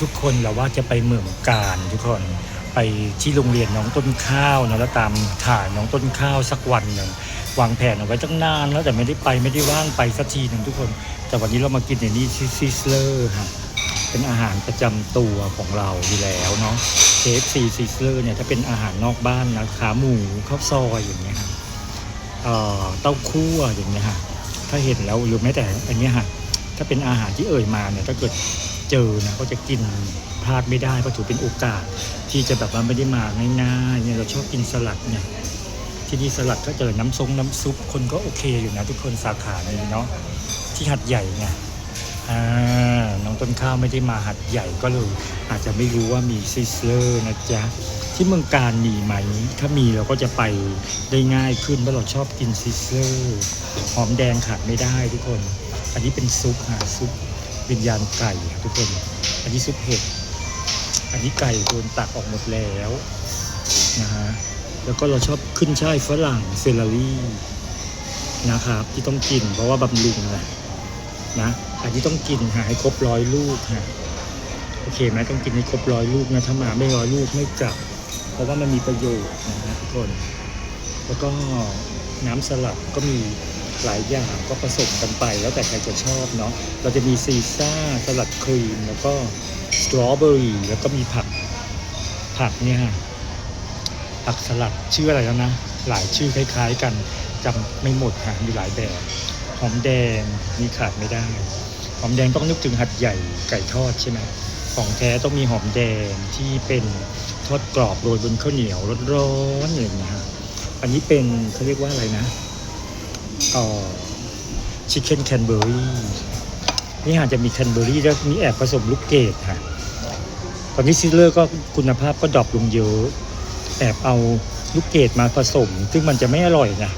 ทุกคนเราว่าจะไปเมืองการทุกคนไปที่โรงเรียนน้องต้นข้าวนะแล้วตามถ่ายน้องต้นข้าวสักวันหนึ่งวางแผนเอาไว้ตั้งนานแล้วแต่ไม่ได้ไปไม่ได้ว่างไปสักทีหนึ่งทุกคน แต่วันนี้เรามากินในนี้ซิสเลอร์ครับเป็นอาหารประจำตัวของเราอยู่แล้วเนาะ KFC ซิสเลอร์เนี่ยถ้าเป็นอาหารนอกบ้านนะขาหมูข้าวซอยอย่างเงี้ยครับเอ่อเต้าคั่วอย่างเงี้ยฮะถ้าเห็นแล้วหรือแม้แต่อันเนี้ยฮะถ้าเป็นอาหารที่เอ่ยมาเนี่ยถ้าเกิด เจอนะก็จะกินพลาดไม่ได้เพราะถือเป็นโอกาส ที่จะแบบว่าไม่ได้มาง่ายๆเนี่ยเราชอบกินสลัดเนี่ยที่นี่สลัดก็เจอน้ำซงน้ำซุปคนก็โอเคอยู่นะทุกคนสาขานี้เนาะที่หัดใหญ่ไงอ่าน้องต้นข้าวไม่ได้มาหัดใหญ่ก็เลยอาจจะไม่รู้ว่ามีซิสเลอร์นะจ๊ะที่เมืองการมีไหม ถ้ามีเราก็จะไปได้ง่ายขึ้นเพราะเราชอบกินซิสเลอร์หอมแดงขาดไม่ได้ทุกคน อันนี้เป็นซุปฮะซุป วิญญาณไก่ครับทุกคน อันนี้ซุปเห็ด อันนี้ไก่โดนตักออกหมดแล้วนะฮะ แล้วก็เราชอบขึ้นช่ายฝรั่งเซลลารี่นะครับ ที่ต้องกินเพราะว่าบำรุงนะนะ อันนี้ต้องกินหาให้ครบร้อยลูกฮะโอเคไหมต้องกินให้ครบร้อยลูกนะถ้ามาไม่ร้อยลูกไม่กลับ เพราะว่ามันมีประโยชน์นะฮะทุกคน แล้วก็น้ำสลัดก็มี หลายอย่างก็ผสมกันไปแล้วแต่ใครจะชอบเนาะเราจะมีซีซ่าสลัดครีม แล้วก็สตรอเบอรี่แล้วก็มีผักผักเนี่ยผักสลัดชื่ออะไรแล้วนะ หลายชื่อคล้าย ๆ กันจำไม่หมดค่ะมีหลายแบบหอมแดงนี่ขาดไม่ได้ หอมแดงต้องนึกถึงหัดใหญ่ไก่ทอดใช่ไหมของแท้ต้องมีหอมแดงที่เป็นทอดกรอบโรยบนข้าวเหนียวร้อนๆอย่างเงี้ยฮะอันนี้เป็นเขาเรียกว่าอะไรนะ อ่อชิคเก้นแคนเบอรี่นี่อาจจะมีแคนเบอรี่แล้วมีแอบผสมลูกเกดค่ะ ตอนนี้ซิลเลอร์ก็คุณภาพก็ดรอปลงเยอะแอบเอาลูกเกดมาผสม ซึ่งมันจะไม่อร่อยนะ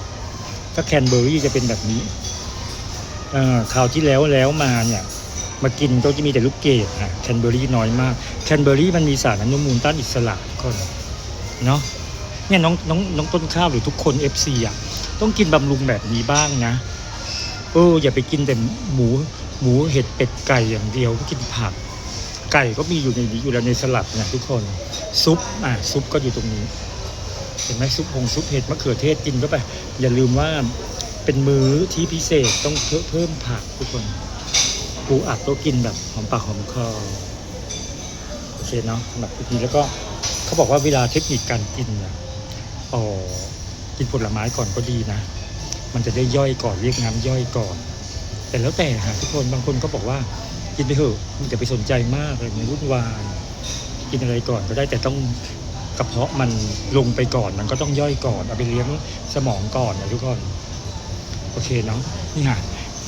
ถ้าแคนเบอรี่จะเป็นแบบนี้เอ่อคราวที่แล้วแล้วมาเนี่ยมากินก็จะมีแต่ลูกเกดค่ะแคนเบอรี่น้อยมากแคนเบอรี่มันมีสารอนุมูลต้านอิสระทุกคนเนาะเนี่ยน้องน้องน้องต้นข้าวหรือทุกคน FC อะ ต้องกินบำรุงแบบนี้บ้างนะเอออย่าไปกินแต่หมูหมูเห็ดเป็ดไก่อย่างเดียวก็กินผัก ไก่ก็มีอยู่ในนี้อยู่แล้วในสลัดนะทุกคนซุปอะซุปก็อยู่ตรงนี้ เห็นไหมซุปหงซุปเห็ดมะเขือเทศกินเข้าไปอย่าลืมว่าเป็นมื้อที่พิเศษต้องเพิ่มผักทุกคนปูอัดก็กินแบบหอมปากหอมคอโอเคเนาะสำหรับคลิปนี้แล้วก็เขาบอกว่าเวลาเทคนิคการกินเนี่ยอ๋อ กินผลไม้ก่อนก็ดีนะ มันจะได้ย่อยก่อนเรียกน้ำย่อยก่อน แต่แล้วแต่ฮะทุกคนบางคนก็บอกว่ากินไปเถอะมันจะไปสนใจมากอะไรมันวุ่นวายกินอะไรก่อนก็ได้แต่ต้องกระเพาะมันลงไปก่อนมันก็ต้องย่อยก่อนเอาไปเลี้ยงสมองก่อนนะทุกคนโอเคเนาะนี่ฮะ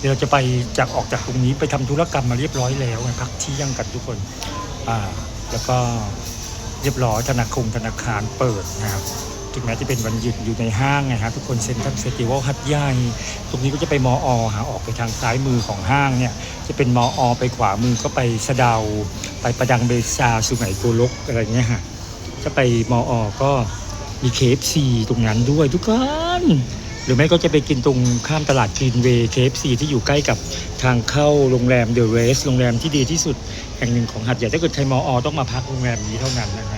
เดี๋ยวเราจะไปจากออกจากตรงนี้ไปทำธุรกรรมมาเรียบร้อยแล้วพักที่ยงกันทุกคนอ่าแล้วก็เรียบร้อยธนาคารธนาคารเปิดนะครับ ถึงแม้จะเป็นวันหยุดอยู่ในห้างไงฮะทุกคนเซ็นทรัลเฟสติวัลฮัทใหญ่ตรงนี้ก็จะไปมออหาออกไปทางซ้ายมือของห้างเนี่ยจะเป็นมออไปขวามือก็ไปสะเดา ไปประดังเบซาสุไหงโกลกอะไรเงี้ยฮะถ้าไปมออก็มีเคฟซีตรงนั้นด้วยทุกคนหรือไม่ก็จะไปกินตรงข้ามตลาดกรีนเวย์เคฟซีที่อยู่ใกล้กับทางเข้าโรงแรมเดอะเรสโรงแรมที่ดีที่สุดแห่งหนึ่งของหัดใหญ่ถ้าเกิดใครมอต้องมาพักโรงแรมนี้เท่านั้นนะฮะ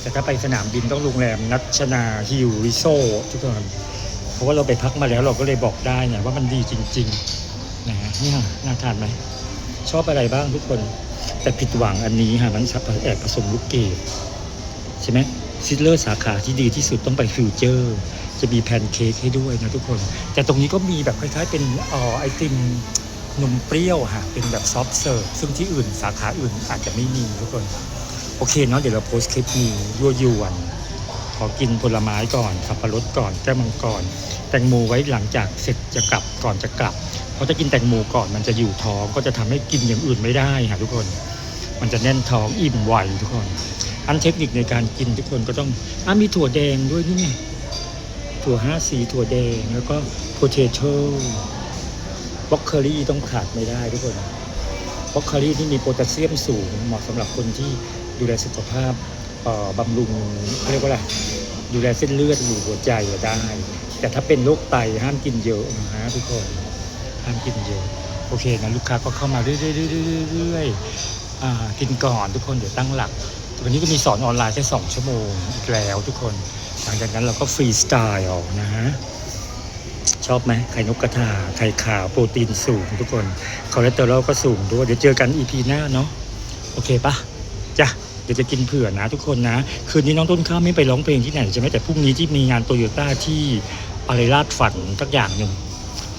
แต่ถ้าไปสนามบินต้องโรงแรมนัชนาฮิวริโซทุกคนเพราะว่าเราไปพักมาแล้วเราก็เลยบอกได้ไงว่ามันดีจริงๆนะฮะเนี่ยน่าทานไหมชอบอะไรบ้างทุกคน แต่ผิดหวังอันนี้ฮะมันแอบผสมลูกเกดใช่ไหมซิดเลอร์สาขาที่ดีที่สุดต้องไปฟิวเจอร์ จะมีแพนเค้กให้ด้วยนะทุกคน แต่ตรงนี้ก็มีแบบคล้ายๆเป็นอ่อไอติมนมเปรี้ยวฮะเป็นแบบซอฟต์เสิร์ฟซึ่งที่อื่นสาขาอื่นอาจจะไม่มีทุกคน โอเคเนาะเดี๋ยวเราโพสคลิปนี้ยั่วยวนขอกินผลไม้ก่อนสับปะรดก่อนแก้มังกรแตงโมไว้หลังจากเสร็จจะกลับก่อนจะกลับ เพราะถ้ากินแตงโมก่อนมันจะอยู่ท้องก็จะทำให้กินอย่างอื่นไม่ได้ค่ะทุกคน มันจะแน่นท้องอิ่มไวทุกคน อันเทคนิคในการกินทุกคนก็ต้องอะมีถั่วแดงด้วยนี่ไงถั่วห้าสีถั่วแดงแล้วก็โพเทโต้บล็อกเคอรี่ต้องขาดไม่ได้ทุกคนบล็อกเคอรี่ที่มีโพแทสเซียมสูงเหมาะสำหรับคนที่ ดูแลสุขภาพบำรุงเรียกว่าอะไรดูแลเส้นเลือดหรือหัวใจได้ แต่ถ้าเป็นโรคไตห้ามกินเยอะนะฮะทุกคนห้ามกินเยอะโอเคนะลูกค้าก็เข้ามาเรื่อยๆกินก่อนทุกคนเดี๋ยวตั้งหลัก วันนี้ก็มีสอนออนไลน์แค่สองชั่วโมงอีกแล้วทุกคน หลังจากนั้นเราก็ฟรีสไตล์ออกนะฮะชอบไหมไข่นกกระทาไข่ขาวโปรตีนสูงทุกคนคอเลสเตอรอลก็สูงด้วยเดี๋ยวเจอกันอีพีหน้าเนาะโอเคปะจ้ะ ดี๋ยวจะกินเผื่อนะทุกคนนะ คืนนี้น้องต้นข้าวไม่ไปร้องเพลงที่ไหนใช่ไหมแต่พรุ่งนี้ที่มีงานโตโยต้าที่อะไรลาดฝันสักอย่างหนึ่ง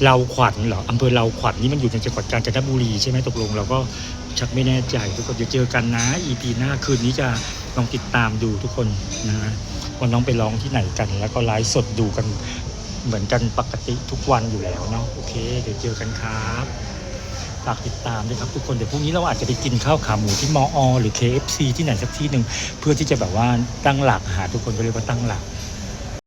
เราขวัญเหรออำเภอเราขวัญนี่มันอยู่ในจังหวัดกาญจนบุรีใช่ไหมตกลงเราก็ชักไม่แน่ใจทุกคนเดี๋ยวเจอกันนะ EP หน้าคืนนี้จะลองติดตามดูทุกคนนะว่าน้องไปร้องที่ไหนกัน แล้วก็ไลฟ์สดดูกันเหมือนกันปกติทุกวันอยู่แล้วเนาะโอเค เดี๋ยวเจอกันครับ ฝากติดตามด้วยครับทุกคนเดี๋ยวพรุ่งนี้เราอาจจะไปกินข้าวขาหมูที่มออหรือ KFC ที่ไหนสักที่หนึ่งเพื่อที่จะแบบว่าตั้งหลักหาทุกคนก็เรียกว่าตั้งหลัก